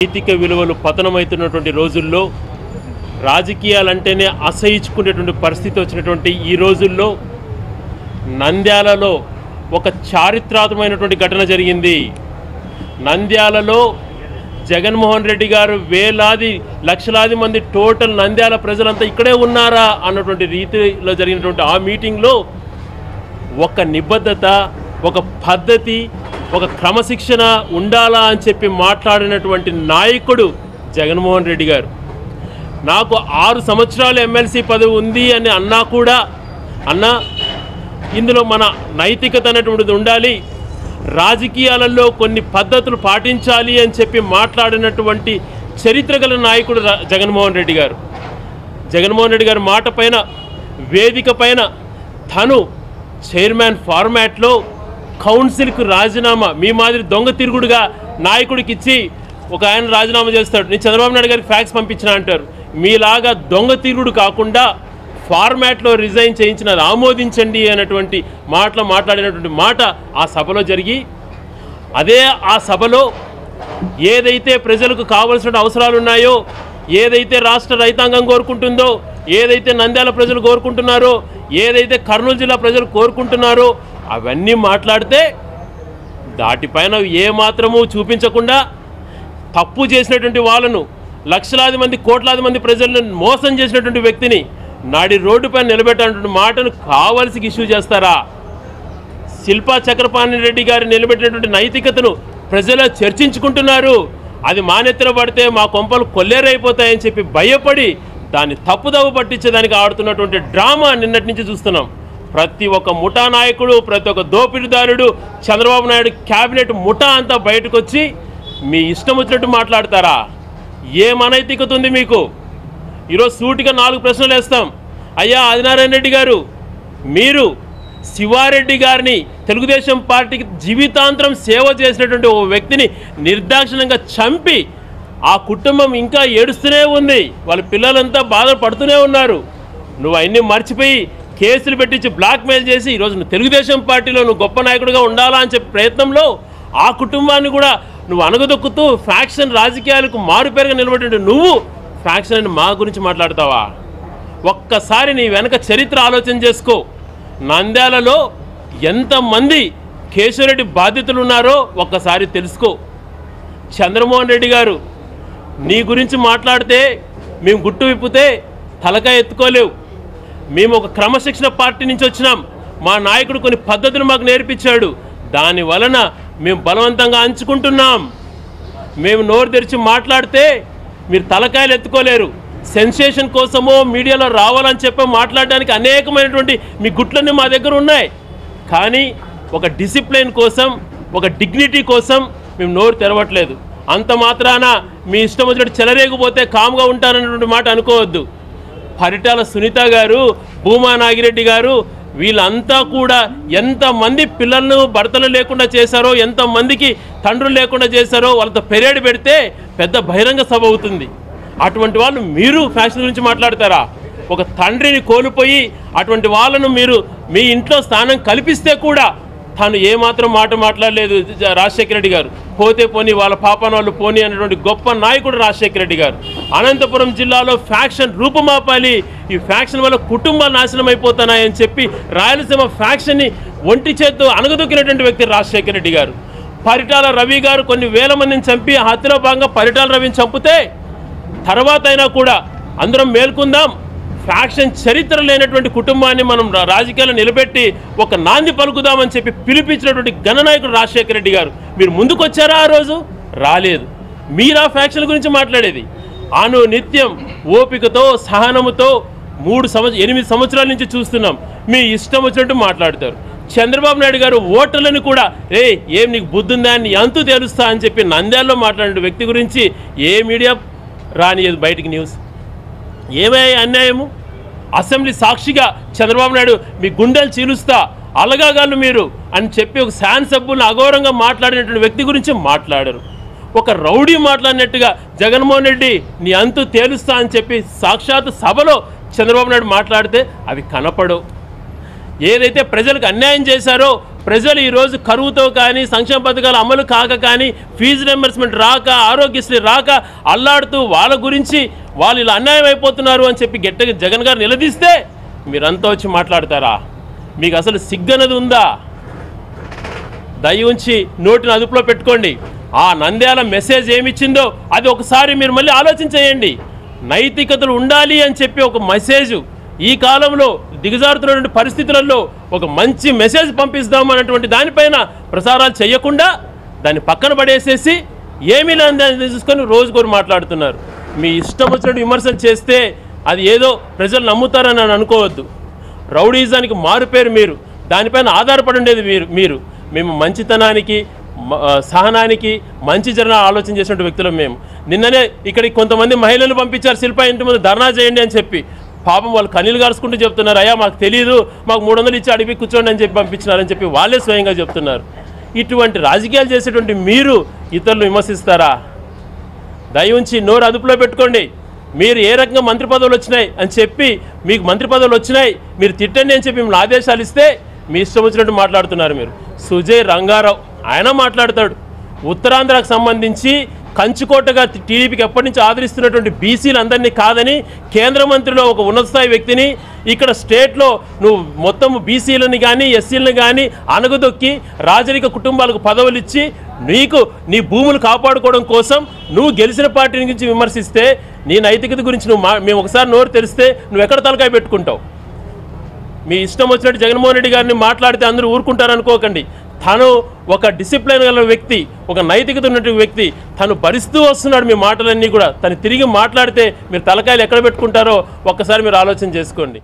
నైతిక విలువలు పతనమవుతున్నటువంటి రోజుల్లో రాజకీయాలంటేనే అసహించుకునేటువంటి పరిస్థితి వచ్చినటువంటి ఈ రోజుల్లో నంద్యాలలో ఒక చారిత్రాత్మకమైనటువంటి ఘటన జరిగింది. నంద్యాలలో జగన్మోహన్ రెడ్డి గారు వేలాది లక్షలాది మంది టోటల్ నంద్యాల ప్రజలంతా ఇక్కడే ఉన్నారా అన్నటువంటి రీతిలో జరిగినటువంటి ఆ మీటింగ్లో ఒక నిబద్ధత ఒక పద్ధతి ఒక క్రమశిక్షణ ఉండాలా అని చెప్పి మాట్లాడినటువంటి నాయకుడు జగన్మోహన్ రెడ్డి గారు. నాకు ఆరు సంవత్సరాలు ఎమ్మెల్సీ పదవి ఉంది అని అన్నా కూడా అన్నా ఇందులో మన నైతికత అనేటువంటిది ఉండాలి రాజకీయాలలో కొన్ని పద్ధతులు పాటించాలి అని చెప్పి మాట్లాడినటువంటి చరిత్ర గల నాయకుడు రా- జగన్మోహన్ రెడ్డి గారు. జగన్మోహన్ రెడ్డి గారి మాట పైన వేదిక పైన తను చైర్మన్ ఫార్మాట్లో కౌన్సిల్కు రాజీనామా మీ మాదిరి దొంగ తిరుగుడుగా నాయకుడికి ఇచ్చి ఒక ఆయన రాజీనామా చేస్తాడు. నేను చంద్రబాబు నాయుడు గారికి ఫ్యాక్స్ పంపించిన అంటారు. మీలాగా దొంగ తిరుగుడు కాకుండా ఫార్మాట్లో రిజైన్ చేయించిన ఆమోదించండి అనేటువంటి మాటలు మాట్లాడినటువంటి మాట ఆ సభలో జరిగి అదే ఆ సభలో ఏదైతే ప్రజలకు కావలసిన అవసరాలు ఉన్నాయో ఏదైతే రాష్ట్ర రైతాంగం కోరుకుంటుందో ఏదైతే నంద్యాల ప్రజలు కోరుకుంటున్నారో ఏదైతే కర్నూలు జిల్లా ప్రజలు కోరుకుంటున్నారో అవన్నీ మాట్లాడితే దాటిపైన ఏ మాత్రము చూపించకుండా తప్పు చేసినటువంటి వాళ్ళను లక్షలాది మంది కోట్లాది మంది ప్రజలను మోసం చేసినటువంటి వ్యక్తిని నాడి రోడ్డుపైన నిలబెట్టినటువంటి మాటను కావలసి ఇష్యూ చేస్తారా? శిల్పా చక్రపాణి రెడ్డి గారు నిలబెట్టినటువంటి నైతికతను ప్రజలు చర్చించుకుంటున్నారు. అది మానెత్తిన పడితే మా కొంపలు కొల్లేరైపోతాయని చెప్పి భయపడి దాన్ని తప్పుదవ పట్టించేదానికి ఆడుతున్నటువంటి డ్రామా నిన్నటి నుంచి చూస్తున్నాం. ప్రతి ఒక్క ముఠా నాయకుడు ప్రతి ఒక్క దోపిడీదారుడు చంద్రబాబు నాయుడు క్యాబినెట్ ముఠా అంతా బయటకు వచ్చి మీ ఇష్టం వచ్చినట్టు మాట్లాడతారా? ఏమనైతికతుంది మీకు? ఈరోజు సూటిగా నాలుగు ప్రశ్నలు వేస్తాం. అయ్యా ఆదినారాయణ రెడ్డి గారు మీరు శివారెడ్డి గారిని తెలుగుదేశం పార్టీకి జీవితాంతరం సేవ చేసినటువంటి ఓ వ్యక్తిని నిర్దాక్షిణ్యంగా చంపి ఆ కుటుంబం ఇంకా ఏడుస్తూనే ఉంది. వాళ్ళ పిల్లలంతా బాధపడుతూనే ఉన్నారు. నువ్వు అన్నీ మర్చిపోయి కేసులు పెట్టించి బ్లాక్మెయిల్ చేసి ఈరోజు నువ్వు తెలుగుదేశం పార్టీలో నువ్వు గొప్ప నాయకుడిగా ఉండాలా అని చెప్పే ప్రయత్నంలో ఆ కుటుంబాన్ని కూడా నువ్వు అనగదొక్కుతూ ఫ్యాక్షన్ రాజకీయాలకు మారుపేరుగా నిలబడి నువ్వు ఫ్యాక్షన్ అని మా గురించి మాట్లాడతావా? ఒక్కసారి నీ వెనక చరిత్ర ఆలోచన చేసుకో. నంద్యాలలో ఎంతమంది కేశవరెడ్డి బాధితులు ఉన్నారో ఒక్కసారి తెలుసుకో. చంద్రమోహన్ రెడ్డి గారు నీ గురించి మాట్లాడితే మేము గుట్టు విప్పితే తలకాయ ఎత్తుకోలేవు. మేము ఒక క్రమశిక్షణ పార్టీ నుంచి వచ్చినాం. మా నాయకుడు కొన్ని పద్ధతులు మాకు నేర్పించాడు. దాని వలన మేము బలవంతంగా అంచుకుంటున్నాం. మేము నోరు తెరిచి మాట్లాడితే మీరు తలకాయలు ఎత్తుకోలేరు. సెన్సేషన్ కోసమో మీడియాలో రావాలని చెప్పి మాట్లాడడానికి అనేకమైనటువంటి మీ గుట్లన్నీ మా దగ్గర ఉన్నాయి. కానీ ఒక డిసిప్లిన్ కోసం ఒక డిగ్నిటీ కోసం మేము నోరు తెరవట్లేదు. అంత మాత్రాన మీ ఇష్టం వచ్చినట్టు చెలరేగిపోతే కామ్గా ఉంటారన్నటువంటి మాట అనుకోవద్దు. పరిటాల సునీత గారు భూమా నాగిరెడ్డి గారు వీళ్ళంతా కూడా ఎంతమంది పిల్లలను భర్తలు లేకుండా చేశారో ఎంతమందికి తండ్రులు లేకుండా చేశారో వాళ్ళతో పెరేడ్ పెడితే పెద్ద బహిరంగ సభ అవుతుంది. అటువంటి వాళ్ళు మీరు ఫ్యాషన్ గురించి మాట్లాడతారా? ఒక తండ్రిని కోల్పోయి అటువంటి వాళ్ళను మీరు మీ ఇంట్లో స్థానం కల్పిస్తే కూడా తాను ఏమాత్రం మాట మాట్లాడలేదు రాజశేఖర రెడ్డి గారు. పోతే పోని వాళ్ళ పాపన వాళ్ళు పోని అనేటువంటి గొప్ప నాయకుడు రాజశేఖర రెడ్డి గారు. అనంతపురం జిల్లాలో ఫ్యాక్షన్ రూపుమాపాలి. ఈ ఫ్యాక్షన్ వల్ల కుటుంబాలు నాశనం అయిపోతున్నాయని చెప్పి రాయలసీమ ఫ్యాక్షన్ని ఒంటి చేత్తో అనగదొక్కినటువంటి వ్యక్తి రాజశేఖర రెడ్డి గారు. పరిటాల రవి గారు కొన్ని వేల మందిని చంపి హత్యలో భాగంగా పరిటాల రవిని చంపితే తర్వాత అయినా కూడా అందరం మేల్కొందాం. ఫ్యాక్షన్ చరిత్ర లేనటువంటి కుటుంబాన్ని మనం రాజకీయాల్లో నిలబెట్టి ఒక నాంది పలుకుదామని చెప్పి పిలిపించినటువంటి గణనాయకుడు రాజశేఖర రెడ్డి గారు. మీరు ముందుకు వచ్చారా ఆ రోజు? రాలేదు. మీరా ఫ్యాక్షన్ గురించి మాట్లాడేది. అను నిత్యం ఓపికతో సహనముతో మూడు సంవత్సరం ఎనిమిది సంవత్సరాల నుంచి చూస్తున్నాం. మీ ఇష్టం వచ్చినట్టు మాట్లాడతారు. చంద్రబాబు నాయుడు గారు ఓటర్లను కూడా ఏ ఏం నీకు బుద్ధుందా? అని అంతు తెలుస్తా అని చెప్పి నంద్యాలలో మాట్లాడిన వ్యక్తి గురించి ఏ మీడియా రానియదు బయటికి న్యూస్. ఏమే అన్యాయము? అసెంబ్లీ సాక్షిగా చంద్రబాబు నాయుడు మీ గుండెలు చీలుస్తా అలగాగాను మీరు అని చెప్పి ఒక శాన్ సభ్యులను అఘోరంగా మాట్లాడినటువంటి వ్యక్తి గురించి మాట్లాడరు. ఒక రౌడీ మాట్లాడినట్టుగా జగన్మోహన్ రెడ్డి నీ అంతు తేలుస్తా అని చెప్పి సాక్షాత్ సభలో చంద్రబాబు నాయుడు మాట్లాడితే అవి కనపడవు. ఏదైతే ప్రజలకు అన్యాయం చేశారో ప్రజలు ఈరోజు కరువుతో కానీ సంక్షేమ పథకాలు అమలు కాక కానీ ఫీజు రింబర్స్మెంట్ రాక ఆరోగ్యశ్రీ రాక అల్లాడుతూ వాళ్ళ గురించి వాళ్ళు ఇలా అన్యాయం అయిపోతున్నారు అని చెప్పి గట్టిగా జగన్ గారు నిలదీస్తే మీరంతా వచ్చి మాట్లాడతారా? మీకు అసలు సిగ్గనది ఉందా? దయ ఉంచి నోటిని అదుపులో పెట్టుకోండి. ఆ నంద్యాల మెసేజ్ ఏమిచ్చిందో అది ఒకసారి మీరు మళ్ళీ ఆలోచించేయండి. నైతికతలు ఉండాలి అని చెప్పి ఒక మెసేజ్ ఈ కాలంలో దిగజారుతున్నటువంటి పరిస్థితులలో ఒక మంచి మెసేజ్ పంపిస్తాం అన్నటువంటి దానిపైన ప్రసారాలు చేయకుండా దాన్ని పక్కన పడేసేసి ఏమీ లేని దాన్ని చూసుకొని రోజుకొని మాట్లాడుతున్నారు. మీ ఇష్టం వచ్చినట్టు విమర్శలు చేస్తే అది ఏదో ప్రజలు నమ్ముతారని అని అనుకోవద్దు. రౌడీజానికి మారుపేరు మీరు. దానిపైన ఆధారపడి ఉండేది మీరు మీరు. మేము మంచితనానికి సహనానికి మంచి జరణ ఆలోచన చేసినటువంటి వ్యక్తులం మేము. నిన్ననే ఇక్కడికి కొంతమంది మహిళలు పంపించారు శిల్ప ఇంటి ముందు ధర్నా చేయండి అని చెప్పి. పాపం వాళ్ళు కనీలు గారుచుకుంటూ చెప్తున్నారు అయ్యా మాకు తెలియదు మాకు మూడు వందలు ఇచ్చి అడిగి కూర్చోండి అని చెప్పి పంపించినారని చెప్పి వాళ్ళే స్వయంగా చెప్తున్నారు. ఇటువంటి రాజకీయాలు చేసేటువంటి మీరు ఇతరులు విమర్శిస్తారా? దయ ఉంచి నోరు అదుపులో పెట్టుకోండి. మీరు ఏ రకంగా మంత్రి పదవులు వచ్చినాయి అని చెప్పి మీకు మంత్రి పదవులు వచ్చినాయి మీరు తిట్టండి అని చెప్పి మిమ్మల్ని ఆదేశాలు ఇస్తే మీ ఇష్టం వచ్చినట్టు మాట్లాడుతున్నారు మీరు. సుజయ్ రంగారావు ఆయన మాట్లాడతాడు. ఉత్తరాంధ్రకు సంబంధించి కంచుకోటగా టీడీపీకి ఎప్పటి నుంచి ఆదరిస్తున్నటువంటి బీసీలందరినీ కాదని కేంద్ర మంత్రిలో ఒక ఉన్నత స్థాయి వ్యక్తిని ఇక్కడ స్టేట్లో నువ్వు మొత్తం బీసీలను కానీ ఎస్సీలను కానీ అనగదొక్కి రాజరిక కుటుంబాలకు పదవులు ఇచ్చి నీకు నీ భూములు కాపాడుకోవడం కోసం నువ్వు గెలిచిన పార్టీ గురించి విమర్శిస్తే నీ నైతికత గురించి నువ్వు మా మేము ఒకసారి నోరు తెరిస్తే నువ్వు ఎక్కడ తలకాయ పెట్టుకుంటావు? మీ ఇష్టం వచ్చినట్టు జగన్మోహన్ రెడ్డి గారిని మాట్లాడితే అందరూ ఊరుకుంటారనుకోకండి. తను ఒక డిసిప్లిన్ గల వ్యక్తి ఒక నైతికత ఉన్నటువంటి వ్యక్తి తను భరిస్తూ వస్తున్నాడు మీ మాటలన్నీ కూడా. తను తిరిగి మాట్లాడితే మీరు తలకాయలు ఎక్కడ పెట్టుకుంటారో ఒక్కసారి మీరు ఆలోచన చేసుకోండి.